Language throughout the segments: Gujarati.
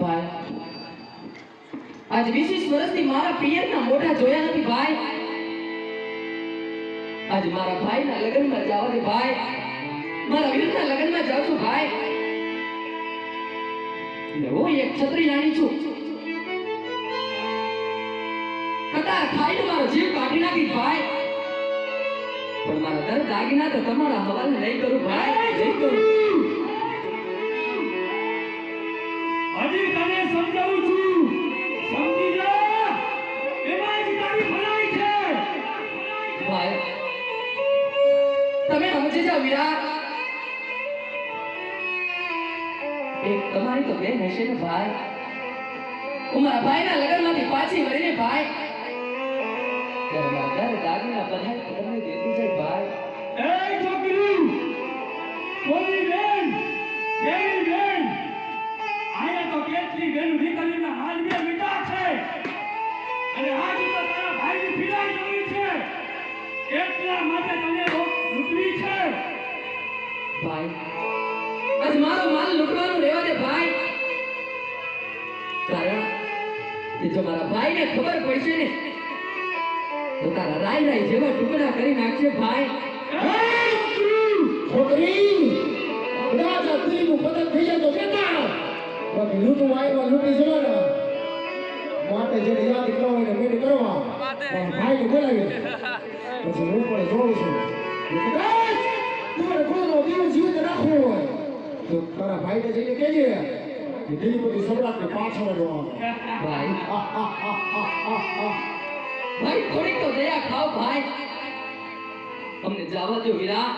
ભાઈ. આજ વીસીસ વર્ષથી મારા પિયરના મોઢા જોયા નથી ભાઈ. આજ મારા ભાઈના લગ્નમાં જાવ દે ભાઈ. મારા વીરના લગ્નમાં જાઉં છું ભાઈ. ને હું એક છત્રી રાણી છું. કટાર ખાઈને મારો જીવ કાઢી નાખી ભાઈ. પણ મારા દર દાગીના તો તમારા હવાલે નહીં કરું ભાઈ. નહીં કરું. તમે સમજી જાઓ વિરાટ. એક તમારી તો બેન હશે ને ભાઈ. હું મારા ભાઈના લગ્નમાંથી પાછી વળીને ભાઈ. દર દાગીના બધા તમને દેતી ભાઈ. બેન! કેવી બેન! આયા તો કેટલી બેન દીકરીના હાલ બે મીઠા છે. અને આજ તો તારા ભાઈની ફિરાઈ જોઈ છે. એટલા માટે તમે લો- લૂંટવી છે. ભાઈ આજ મારો માલ લૂંટવાનું રહેવા દે ભાઈ. કારણ કે જો મારા ભાઈને ખબર પડશે ને તો તારા રાય રાય જેવા ટુકડા કરી નાખશે ભાઈ. છોકરી કદાચ આ દિલનું પતન થઈ જાય તો કેતા બાકી લૂંટું આવ્યા લૂંટી જવાના. માટે જેને યાદ કરવા હોય ને મેળ કરવા. પણ ભાઈને બોલાવી પછી હું પણ જોઉં છું. તમારે કોઈનો દિવસ જીવિત રાખવો હોય તો તારા ભાઈને જઈને કહેજે કે દિલીપતિ પાછળ ન ભાઈ. ભાઈ થોડીક તો દયા ખાવ ભાઈ અમને જવા દો વીરા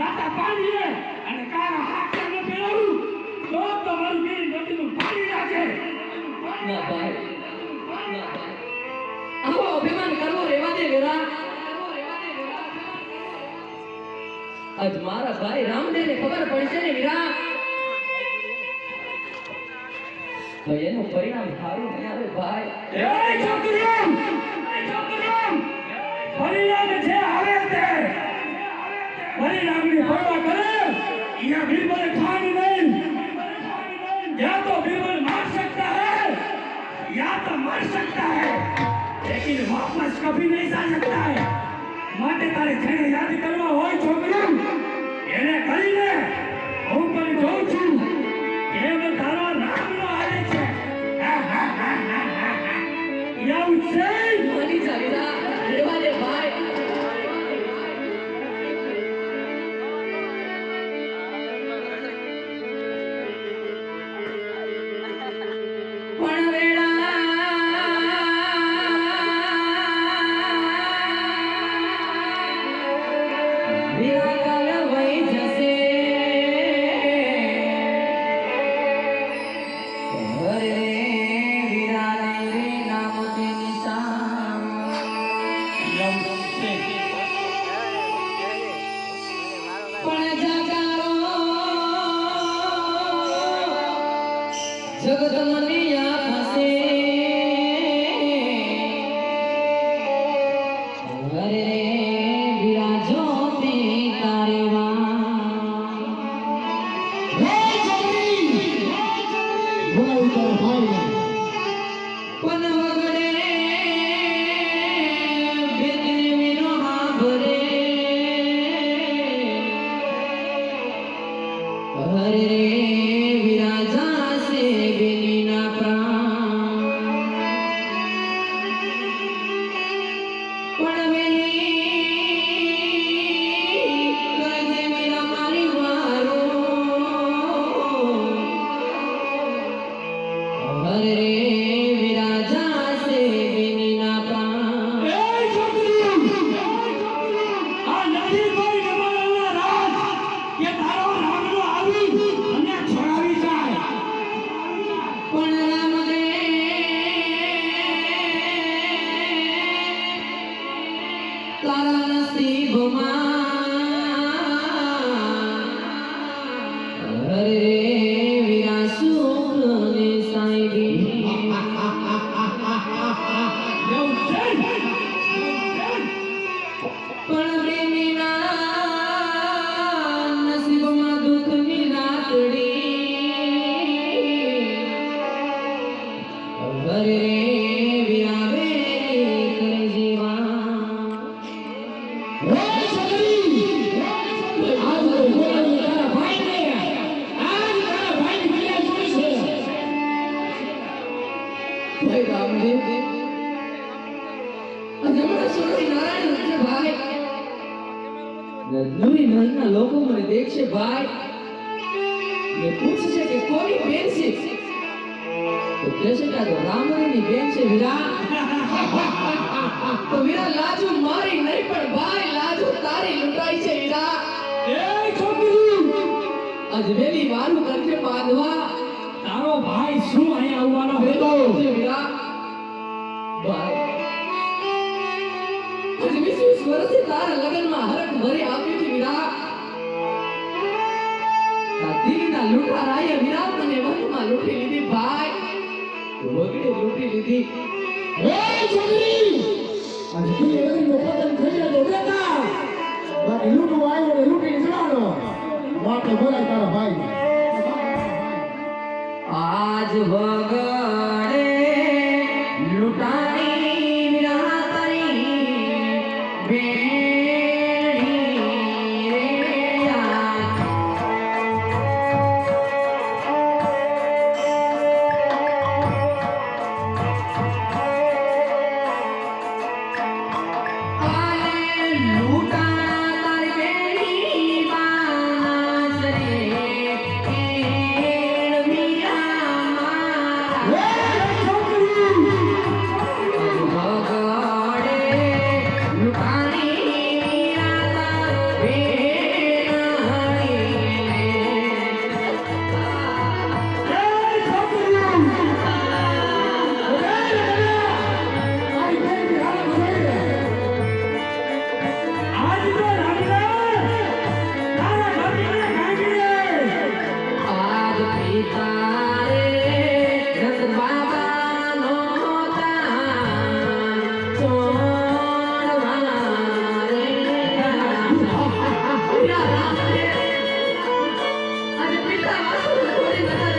નાતા પાડીએ અને કારા હાથે ન પહેરાવું તો તમારી બેન નદીનું પાણી નાખે. ના ભાઈ. આવો અભિમાન કરવો રેવા દે વેરા. આજ મારા ભાઈ રામદેવને ખબર પડશે ને વીરા. તો એનું પરિણામ સારું નહીં આવે ભાઈ. એ છોકરીઓ! એ છોકરીઓ! પરિણામ પરિણામની પરવા કરે અહીંયા બીરબલ ખાન નહીં या तो बीरबल मार सकता है या तो मर सकता है लेकिन वापस कभी नहीं जा सकता है માટે તારે જેને યાદ કરવા હોય છોકરી એને કરીને Hare બેન છે વીરા. તો વીરા લાજુ મારી નહીં પણ ભાઈ લાજુ તારી લૂંટાઈ છે વીરા. એ છોકરી! આજ વેલી વારું કરજે બાંધવા. તારો ભાઈ શું અહીંયા આવવાનો હતો વીરા. ભાઈ. આજ વીસ વીસ તારા લગનમાં હરખ ભરી આપી હતી વીરા. આ દિલના લૂંટારાએ વીરા તને વનમાં લૂંટી લીધી ભાઈ. વગડે લૂંટી લીધી. હે છોકરી! આજ તું નદીનો પતન થઈ તો બેટા. બાકી લૂંટવા આવ્યો ને લૂંટીને જવાનો માટે બોલાય તારા ભાઈ. આજ વગડે কাজ করে না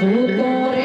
તું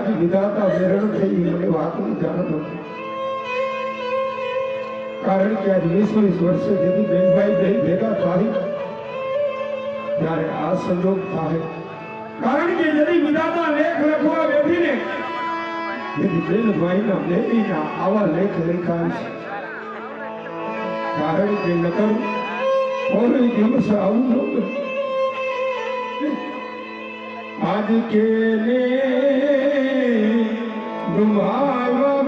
આજ વિધાતા મેરણ થઈ મને વાતની જાણ નહોતી કારણ કે આજ વીસ વીસ વર્ષે જેથી બેનભાઈ બે ભેગા થાય ત્યારે આ સંજોગ થાય કારણ કે જેથી વિધાતા લેખ લખવા બેઠીને જેથી બેનભાઈના બેબીના આવા લેખ લખાય છે કારણ કે નકર કોઈ દિવસ આવું ન બને. આજ